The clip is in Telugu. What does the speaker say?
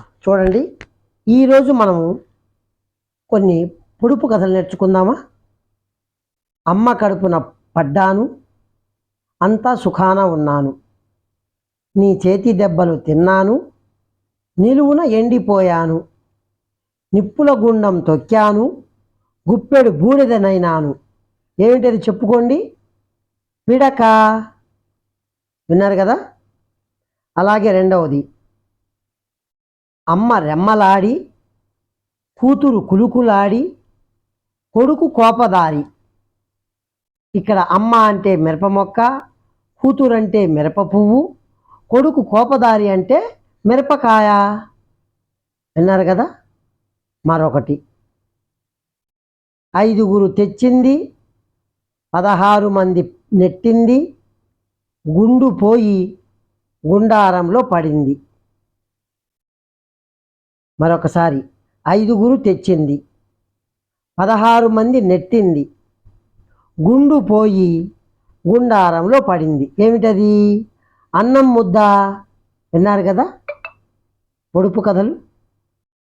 చూడండి. ఈరోజు మనము కొన్ని పొడుపు కథలు నేర్చుకుందామా? అమ్మ కడుపున పడ్డాను అంతా సుఖాన ఉన్నాను. నీ చేతి దెబ్బలు తిన్నాను నిలువున ఎండిపోయాను నిప్పుల గుండం తొక్కాను గుప్పెడు బూడిదనైనాను. ఏమిటది చెప్పుకోండి? పిడక. విన్నారు కదా? అలాగే రెండవది. అమ్మ రెమ్మలాడి కూతురు కులుకులాడి కొడుకు కోపదారి. ఇక్కడ అమ్మ అంటే మిరప మొక్క కూతురు అంటే మిరప పువ్వు కొడుకు కోపదారి అంటే మిరపకాయ. విన్నారు కదా? మరొకటి. ఐదుగురు తెచ్చింది పదహారు మంది నెట్టింది గుండు పోయి గుండారంలో పడింది. మరొకసారి. ఐదుగురు తెచ్చింది. పదహారు మంది నెట్టింది. గుండు పోయి గుండారంలో పడింది. ఏమిటది? అన్నం ముద్ద. విన్నారు కదా? పొడుపు కథలు?